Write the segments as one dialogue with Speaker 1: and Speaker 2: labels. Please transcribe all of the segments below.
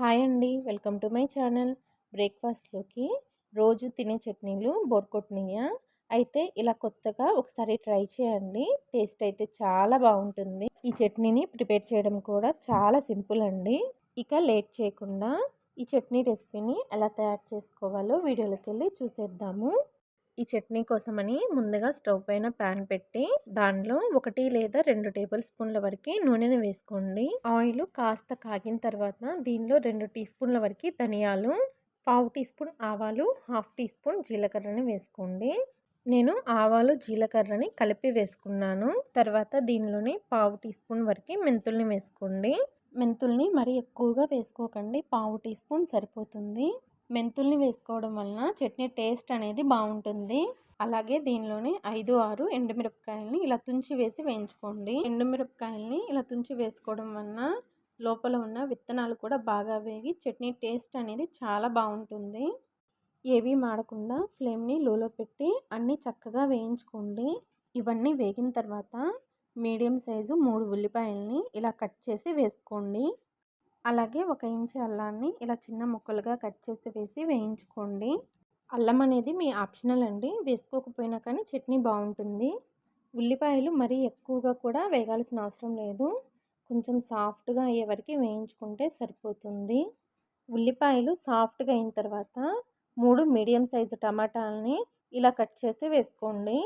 Speaker 1: Hi అండి. Welcome to my channel బ్రేక్ఫాస్ట్లోకి. రోజు తినే చట్నీలు బోర్కొట్టినాయా అయితే ఇలా కొత్తగా ఒకసారి ట్రై చేయండి. టేస్ట్ అయితే చాలా బాగుంటుంది. ఈ చట్నీని ప్రిపేర్ చేయడం కూడా చాలా సింపుల్ అండి. ఇక లేట్ చేయకుండా ఈ చట్నీ రెసిపీని ఎలా తయారు చేసుకోవాలో వీడియోలోకి వెళ్ళి చూసేద్దాము. ఈ చట్నీ కోసమని ముందుగా స్టవ్ పైన ప్యాన్ పెట్టి దానిలో ఒకటి లేదా రెండు టేబుల్ స్పూన్ల వరకు నూనెను వేసుకోండి. ఆయిల్ కాస్త కాగిన తర్వాత దీనిలో రెండు టీ స్పూన్ల వరకు ధనియాలు పావు టీ స్పూన్ ఆవాలు హాఫ్ టీ స్పూన్ జీలకర్రని వేసుకోండి. నేను ఆవాలు జీలకర్రని కలిపి వేసుకున్నాను. తర్వాత దీనిలోని పావు టీ స్పూన్ వరకు మెంతుల్ని వేసుకోండి. మెంతుల్ని మరి ఎక్కువగా వేసుకోకండి. పావు టీ స్పూన్ సరిపోతుంది. మెంతుల్ని వేసుకోవడం వలన చట్నీ టేస్ట్ అనేది బాగుంటుంది. అలాగే దీనిలోనే ఐదు ఆరు ఎండుమిరపకాయలని ఇలా తుంచి వేసి వేయించుకోండి. ఎండుమిరపకాయలని ఇలా తుంచి వేసుకోవడం వలన లోపల ఉన్న విత్తనాలు కూడా బాగా వేగి చట్నీ టేస్ట్ అనేది చాలా బాగుంటుంది. ఏవి మాడకుండా ఫ్లేమ్ని లోలో పెట్టి అన్నీ చక్కగా వేయించుకోండి. ఇవన్నీ వేగిన తర్వాత మీడియం సైజు మూడు ఉల్లిపాయలని ఇలా కట్ చేసి వేసుకోండి. అలాగే ఒక ఇంచు అల్లాన్ని ఇలా చిన్న ముక్కలుగా కట్ చేసి వేసి వేయించుకోండి. అల్లం అనేది మీ ఆప్షనల్ అండి. వేసుకోకపోయినా కానీ చట్నీ బాగుంటుంది. ఉల్లిపాయలు మరీ ఎక్కువగా కూడా వేగాల్సిన అవసరం లేదు. కొంచెం సాఫ్ట్గా అయ్యే వరకు వేయించుకుంటే సరిపోతుంది. ఉల్లిపాయలు సాఫ్ట్గా అయిన తర్వాత మూడు మీడియం సైజు టమాటాలని ఇలా కట్ చేసి వేసుకోండి.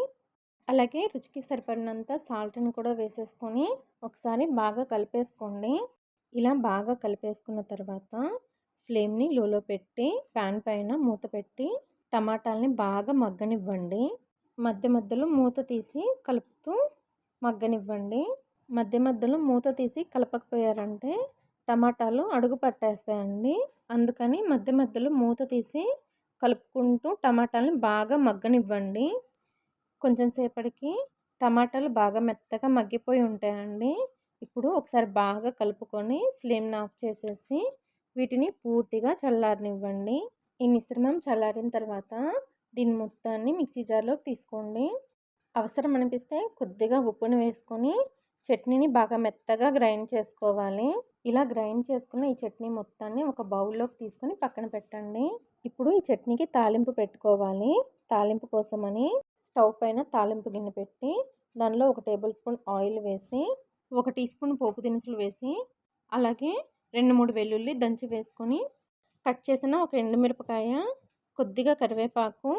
Speaker 1: అలాగే రుచికి సరిపడినంత సాల్ట్ని కూడా వేసేసుకొని ఒకసారి బాగా కలిపేసుకోండి. ఇలా బాగా కలిపేసుకున్న తర్వాత ఫ్లేమ్ని లోలో పెట్టి ప్యాన్ పైన మూత పెట్టి టమాటాలని బాగా మగ్గనివ్వండి. మధ్య మధ్యలో మూత తీసి కలుపుతూ మగ్గనివ్వండి. మధ్య మధ్యలో మూత తీసి కలపకపోయారంటే టమాటాలు అడుగు పట్టేస్తాయండి. అందుకని మధ్య మధ్యలో మూత తీసి కలుపుకుంటూ టమాటాలని బాగా మగ్గనివ్వండి. కొంచెం సేపటికి టమాటాలు బాగా మెత్తగా మగ్గిపోయి ఉంటాయండి. ఇప్పుడు ఒకసారి బాగా కలుపుకొని ఫ్లేమ్ని ఆఫ్ చేసేసి వీటిని పూర్తిగా చల్లారనివ్వండి. ఈ మిశ్రమం చల్లారిన తర్వాత దీని మొత్తాన్ని మిక్సీ జార్లోకి తీసుకోండి. అవసరం అనిపిస్తే కొద్దిగా ఉప్పును వేసుకొని చట్నీని బాగా మెత్తగా గ్రైండ్ చేసుకోవాలి. ఇలా గ్రైండ్ చేసుకున్న ఈ చట్నీ మొత్తాన్ని ఒక బౌల్లోకి తీసుకొని పక్కన పెట్టండి. ఇప్పుడు ఈ చట్నీకి తాలింపు పెట్టుకోవాలి. తాలింపు కోసమని స్టవ్ పైన తాలింపు గిన్నె పెట్టి దానిలో ఒక టేబుల్ స్పూన్ ఆయిల్ వేసి ఒక టీ స్పూన్ పోపు దినుసులు వేసి అలాగే రెండు మూడు వెల్లుల్లి దంచి వేసుకొని కట్ చేసిన ఒక ఎండుమిరపకాయ కొద్దిగా కరివేపాకు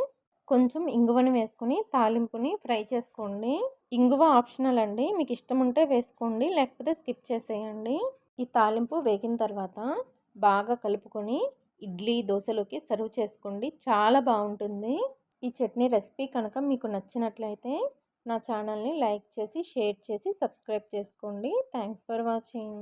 Speaker 1: కొంచెం ఇంగువని వేసుకొని తాలింపుని ఫ్రై చేసుకోండి. ఇంగువ ఆప్షనల్ అండి. మీకు ఇష్టం ఉంటే వేసుకోండి లేకపోతే స్కిప్ చేసేయండి. ఈ తాలింపు వేగిన తర్వాత బాగా కలుపుకొని ఇడ్లీ దోశలోకి సర్వ్ చేసుకోండి. చాలా బాగుంటుంది. ఈ చట్నీ రెసిపీ కనుక మీకు నచ్చినట్లయితే నా ఛానల్ని లైక్ చేసి షేర్ చేసి సబ్స్క్రైబ్ చేసుకోండి. Thanks for watching.